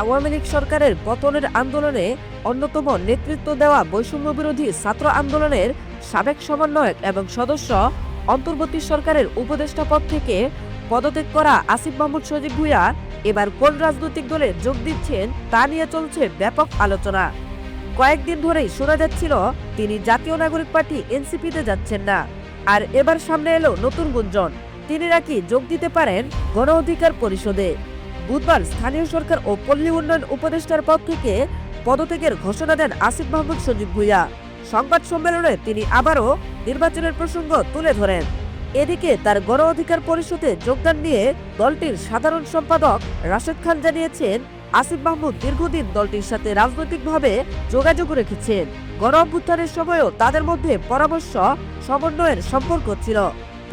আওয়ামী লীগ সরকারের পতনের আন্দোলনে অন্যতম নেতৃত্ব দেওয়া বৈষম্য বিরোধী ছাত্র আন্দোলনের সাবেক সমন্বয়ক এবং সদস্য অন্তর্বর্তী সরকারের উপদেষ্টা পদ থেকে পদত্যাগ করা আসিফ মাহমুদ সজীব ভুইয়া এবার কোন রাজনৈতিক দলে যোগ দিচ্ছেন তা নিয়ে চলছে ব্যাপক আলোচনা। কয়েকদিন ধরেই শোনা যাচ্ছিল, তিনি জাতীয় নাগরিক পার্টি এনসিপিতে যাচ্ছেন না। আর এবার সামনে এলো নতুন গুঞ্জন, তিনি নাকি যোগ দিতে পারেন গণ অধিকার পরিষদে। বুধবার স্থানীয় সরকার ও পল্লী উন্নয়ন উপদেষ্টার পদ থেকে পদত্যাগের ঘোষণা দেন আসিফ মাহমুদ সজীব ভুইয়া। সংবাদ সম্মেলনে তিনি আবারও নির্বাচনের প্রসঙ্গ তুলে ধরেন। এদিকে তার গণ অধিকার পরিষদে যোগদান নিয়ে দলটির সাধারণ সম্পাদক রাশেদ খান জানিয়েছেন, আসিফ মাহমুদ দীর্ঘদিন দলটির সাথে রাজনৈতিকভাবে যোগাযোগ রেখেছেন। গণ অভ্যুত্থানের সময়ও তাদের মধ্যে পরামর্শ, সমন্বয়ের সম্পর্ক ছিল।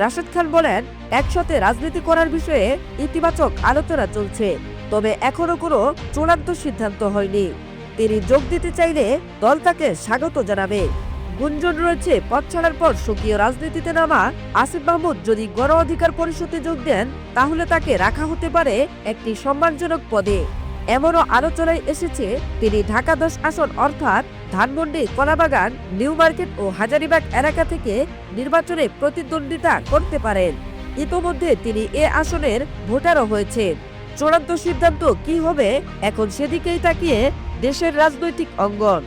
রাশেদ খান বলেন একসাথে রাজনীতি করার বিষয়ে ইতিবাচক আলোচনা চলছে, তবে এখনও কোনো চূড়ান্ত সিদ্ধান্ত হয়নি। তিনি যোগ দিতে চাইলে দল তাকে স্বাগত জানাবে। গুঞ্জন রয়েছে, পথ ছাড়ার পর সক্রিয় রাজনীতিতে নামা আসিফ মাহমুদ যদি গণ অধিকার পরিষদে যোগ দেন, তাহলে তাকে রাখা হতে পারে একটি সম্মানজনক পদে। এমনও আলোচনায় এসেছে, তিনি ঢাকা দশ আসন অর্থাৎ ধানমন্ডি, কলাবাগান, নিউ মার্কেট ও হাজারিবাগ এলাকা থেকে নির্বাচনে প্রতিদ্বন্দ্বিতা করতে পারেন। ইতোমধ্যে তিনি এ আসনের ভোটারও হয়েছেন। চূড়ান্ত সিদ্ধান্ত কি হবে, এখন সেদিকেই তাকিয়ে দেশের রাজনৈতিক অঙ্গন।